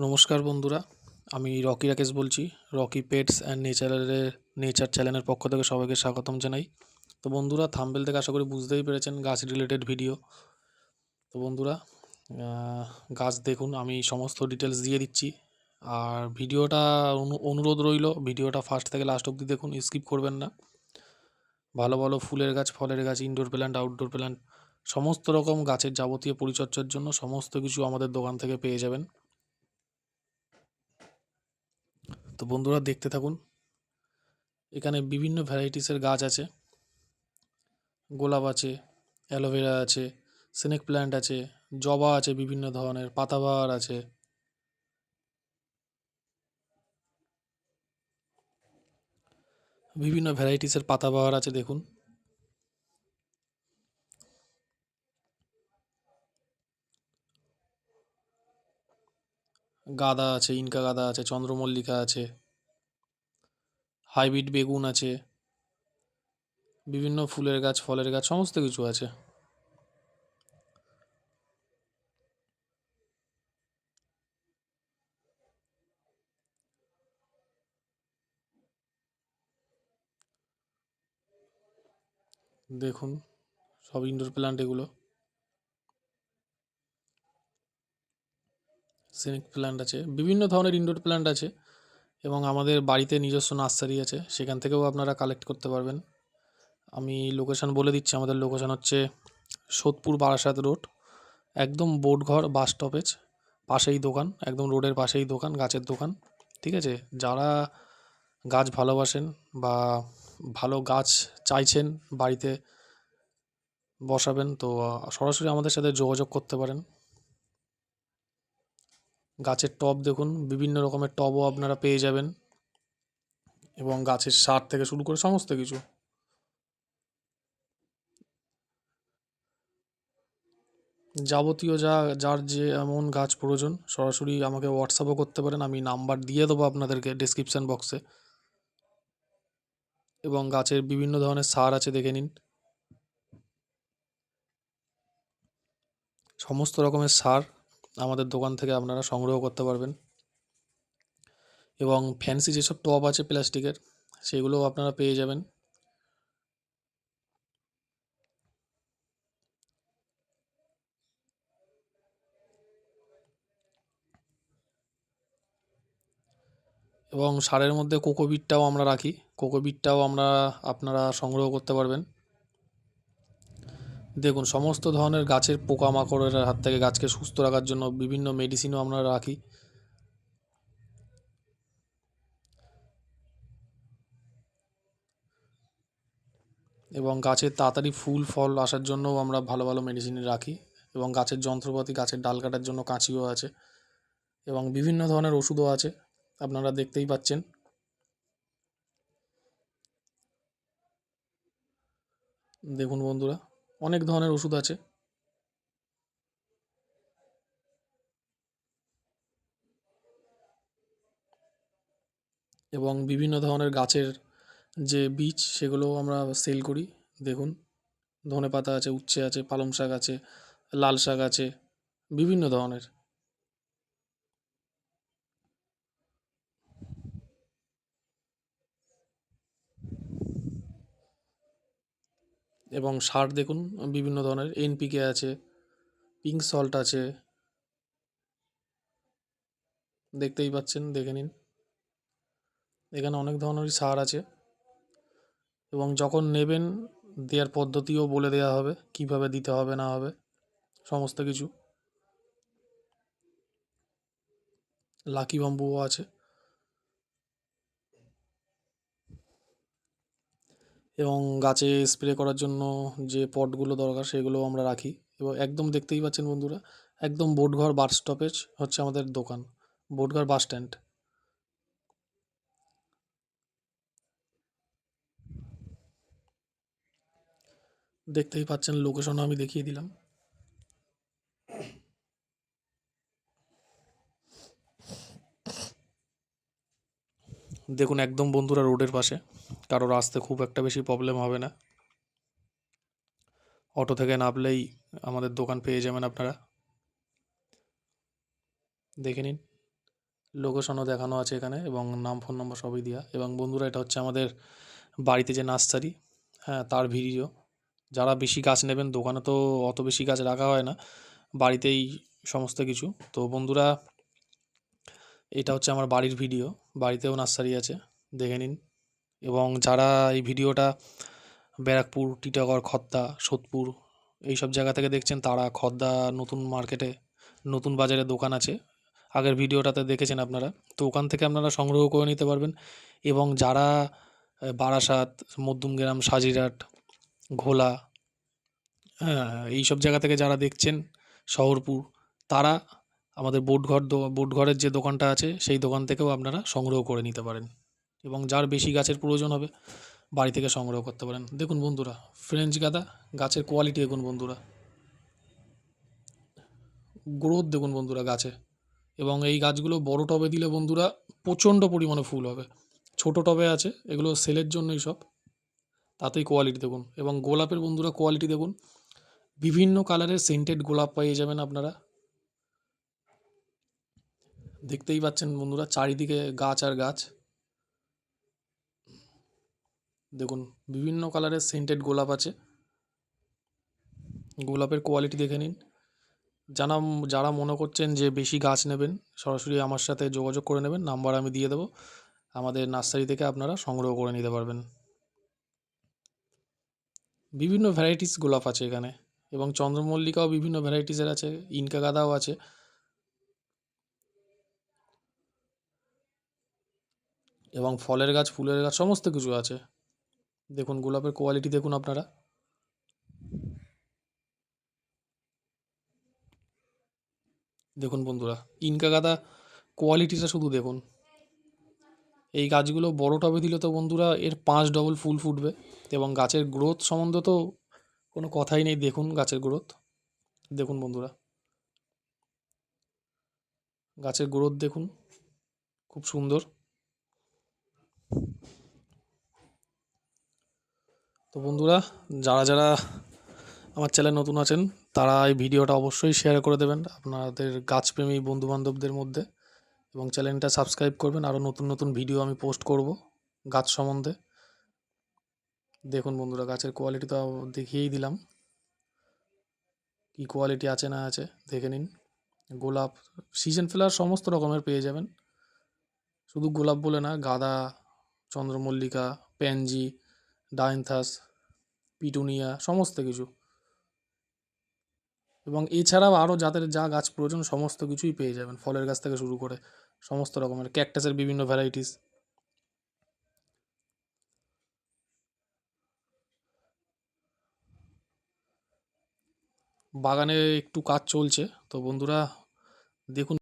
নমস্কার বন্ধুরা, আমি রকি রাকেশ বলছি, রকি পেটস অ্যান্ড নেচারের, নেচার চ্যানেলের পক্ষ থেকে সবাইকে স্বাগতম জানাই। তো বন্ধুরা থাম্বেল থেকে আশা করি বুঝতেই পেরেছেন গাছ রিলেটেড ভিডিও তো বন্ধুরা গাছ দেখুন, আমি সমস্ত ডিটেলস দিয়ে দিচ্ছি। আর ভিডিওটা অনু- অনুরোধ রইল, ভিডিওটা ফার্স্ট থেকে লাস্ট অবধি দেখুন স্কিপ করবেন না। ভালো ভালো ফুলের গাছ, ফলের গাছ ইনডোর প্ল্যান্ট আউটডোর প্ল্যান্ট সমস্ত রকম গাছের যাবতীয় পরিচর্যার জন্য সমস্ত কিছু আমাদের দোকান থেকে পেয়ে যাবেন। তো বন্ধুরা দেখতে থাকুন। এখানে বিভিন্ন ভ্যারাইটিসের গাছ আছে। গোলাপ আছে অ্যালোভেরা আছে স্নেক প্ল্যান্ট আছে, জবা আছে বিভিন্ন ধরনের, পাতাবাহার আছে। বিভিন্ন ভ্যারাইটিসের পাতাবাহার আছে দেখুন। গাঁদা আছে, ইনকা গাঁদা আছে, চন্দ্রমল্লিকা আছে, হাইব্রিড বেগুন আছে, বিভিন্ন ফুলের গাছ, ফলের গাছ, সমস্ত কিছু আছে। দেখুন, সব ইনডোর প্ল্যান্ট এগুলো। স্নেক প্ল্যান্ট আছে, বিভিন্ন ধরনের ইনডোর প্ল্যান্ট আছে এবং আমাদের বাড়িতে নিজস্ব নার্সারি আছে, সেখান থেকেও আপনারা কালেক্ট করতে পারবেন। আমি লোকেশান বলে দিচ্ছি, আমাদের লোকেশান হচ্ছে সোদপুর বারাসাত রোড একদম বোটঘর বাস স্টপেজ পাশেই দোকান, একদম রোডের পাশেই দোকান, গাছের দোকান, ঠিক আছে? যারা গাছ ভালোবাসেন বা ভালো গাছ চাইছেন বাড়িতে বসাবেন, তো সরাসরি আমাদের সাথে যোগাযোগ করতে পারেন। গাছের টব দেখুন, বিভিন্ন রকমের টবও আপনারা পেয়ে যাবেন। এবং গাছের সার থেকে শুরু করে সমস্ত কিছু। যাবতীয় যা, যার যে এমন গাছ প্রয়োজন, সরাসরি আমাকে হোয়াটসঅ্যাপও করতে পারেন, আমি নাম্বার দিয়ে দেবো আপনাদেরকে ডেসক্রিপশান বক্সে এবং গাছের বিভিন্ন ধরনের সার আছে, দেখে নিন। সমস্ত রকমের সার আমাদের দোকান থেকে আপনারা সংগ্রহ করতে পারবেন। এবং ফ্যান্সি যেসব টব আছে প্লাস্টিকের, সেগুলোও আপনারা পেয়ে যাবেন। এবং সারের মধ্যে কোকোবিটটাও আমরা রাখি। কোকোবিটটাও আমরা আপনারা সংগ্রহ করতে পারবেন। দেখুন, সমস্ত ধরনের গাছের পোকামাকড়ের হাত থেকে গাছকে সুস্থ রাখার জন্য বিভিন্ন মেডিসিনও আমরা রাখি। এবং গাছের তাড়াতাড়ি ফুল, ফল আসার জন্যও আমরা ভালো ভালো মেডিসিন রাখি। এবং গাছের যন্ত্রপাতি, গাছের ডাল কাটার জন্য কাঁচিও আছে। এবং বিভিন্ন ধরনের ওষুধও আছে। আপনারা দেখতেই পাচ্ছেন। দেখুন বন্ধুরা অনেক ধরনের ওষুধ আছে। এবং বিভিন্ন ধরনের গাছের যে বীজ, সেগুলো আমরা সেল করি। দেখুন ধনে পাতা আছে, উচ্ছে আছে পালং শাক আছে লাল শাক আছে, বিভিন্ন ধরনের। এবং সার দেখুন, বিভিন্ন ধরনের এনপিকে আছে পিঙ্ক সল্ট আছে। দেখতেই পাচ্ছেন, দেখে নিন। এখানে অনেক ধরনেরই সার আছে এবং যখন নেবেন, দেওয়ার পদ্ধতিও বলে দেওয়া হবে, কীভাবে দিতে হবে, না হবে, সমস্ত কিছু। লাকি বাম্বুও আছে। এবং গাছে স্প্রে করার জন্য যে পটগুলো দরকার সেগুলো আমরা রাখি। এবং একদম দেখতেই পাচ্ছেন বন্ধুরা, একদম বোটঘর বাস স্টপেজ হচ্ছে আমাদের দোকান, বোটঘর বাস স্ট্যান্ড দেখতেই পাচ্ছেন লোকেশনও আমি দেখিয়ে দিলাম। দেখুন, একদম বন্ধুরা রোডের পাশে। কারোর আসতে খুব একটা বেশি প্রবলেম হবে না। অটো থেকে নামলেই আমাদের দোকান পেয়ে যাবেন আপনারা। দেখে নিন, লোকেশনও দেখানো আছে এখানে এবং নাম ফোন নম্বর সবই দেওয়া এবং বন্ধুরা, এটা হচ্ছে আমাদের বাড়িতে যে নার্সারি হ্যাঁ তার ভিডিও। যারা বেশি গাছ নেবেন, দোকানে তো অত বেশি গাছ রাখা হয় না, বাড়িতেই সমস্ত কিছু। তো বন্ধুরা এটা হচ্ছে আমার বাড়ির ভিডিও। বাড়িতেও নার্সারি আছে, দেখে নিন। এবং যারা এই ভিডিওটা ব্যারাকপুর, টিটাগড়, খদ্দা, সোদপুর এই সব জায়গা থেকে দেখছেন, তারা খদ্দা নতুন মার্কেটে, নতুন বাজারে দোকান আছে। আগের ভিডিওটাতে দেখেছেন আপনারা। তো ওখান থেকে আপনারা সংগ্রহ করে নিতে পারবেন। এবং যারা বারাসাত, মধ্যমগ্রাম, সাজিরহাট, ঘোলা এই সব জায়গা থেকে যারা দেখছেন, শহরপুর, তারা আমাদের বোটঘর বোটঘরের যে দোকানটা আছে, সেই দোকান থেকেও আপনারা সংগ্রহ করে নিতে পারেন। এবং যার বেশি গাছের প্রয়োজন হবে, বাড়ি থেকে সংগ্রহ করতে পারেন। দেখুন বন্ধুরা ফ্রেঞ্চ গাঁদা, গাছের কোয়ালিটি দেখুন বন্ধুরা। গ্রোথ দেখুন বন্ধুরা গাছে। এবং এই গাছগুলো বড় টবে দিলে বন্ধুরা প্রচণ্ড পরিমাণে ফুল হবে। ছোট টবে আছে, এগুলো সেলের জন্যই সব। তাতেই কোয়ালিটি দেখুন। এবং গোলাপের বন্ধুরা কোয়ালিটি দেখুন। বিভিন্ন কালারের সেন্টেড গোলাপ পেয়ে যাবেন আপনারা। দেখতেই পাচ্ছেন বন্ধুরা, চারিদিকে গাছ আর গাছ। দেখুন, বিভিন্ন কালারের সেন্টেড গোলাপ আছে। গোলাপের কোয়ালিটি দেখে নিন। যারা যারা মনে করছেন যে বেশি গাছ নেবেন, সরাসরি আমার সাথে যোগাযোগ করে নেবেন নাম্বার আমি দিয়ে দেবো। আমাদের নার্সারি থেকে আপনারা সংগ্রহ করে নিতে পারবেন। বিভিন্ন ভ্যারাইটিস গোলাপ আছে এখানে এবং চন্দ্রমল্লিকাও বিভিন্ন ভ্যারাইটিসের আছে, ইনকা গাঁদাও আছে। এবং ফলের গাছ, ফুলের গাছ, সমস্ত কিছু আছে। দেখুন, গোলাপের কোয়ালিটি দেখুন আপনারা। দেখুন বন্ধুরা ইনকা গাঁদা কোয়ালিটিটা শুধু দেখুন। এই গাছগুলো বড় টবে দিলে তো বন্ধুরা এর পাঁচ ডবল ফুল ফুটবে এবং গাছের গ্রোথ সম্বন্ধে তো কোনো কথাই নেই। দেখুন গাছের গ্রোথ দেখুন বন্ধুরা। গাছের গ্রোথ দেখুন। খুব সুন্দর। তো বন্ধুরা, যারা যারা আমার চ্যানেল নতুন আছেন, তারা এই ভিডিওটা অবশ্যই শেয়ার করে দেবেন আপনাদের গাছপ্রেমী বন্ধুবান্ধবদের মধ্যে এবং চ্যানেলটা সাবস্ক্রাইব করবেন। আরও নতুন নতুন ভিডিও আমি পোস্ট করব গাছ সম্বন্ধে। দেখুন বন্ধুরা, গাছের কোয়ালিটি তো দেখিয়েই দিলাম। কী কোয়ালিটি আছে না আছে দেখে নিন। গোলাপ সিজন ফ্লাওয়ার সমস্ত রকমের পেয়ে যাবেন। শুধু গোলাপ বলে না, গাঁদা, চন্দ্রমল্লিকা, প্যানজি ডাইনথাস পিটুনিয়া, সমস্ত কিছু। এবং এছাড়াও আরও যাদের যা গাছ প্রয়োজন সমস্ত কিছুই পেয়ে যাবেন ফলের গাছ থেকে শুরু করে সমস্ত রকমের ক্যাকটাসের বিভিন্ন ভ্যারাইটিস বাগানে একটু কাজ চলছে, তো বন্ধুরা দেখুন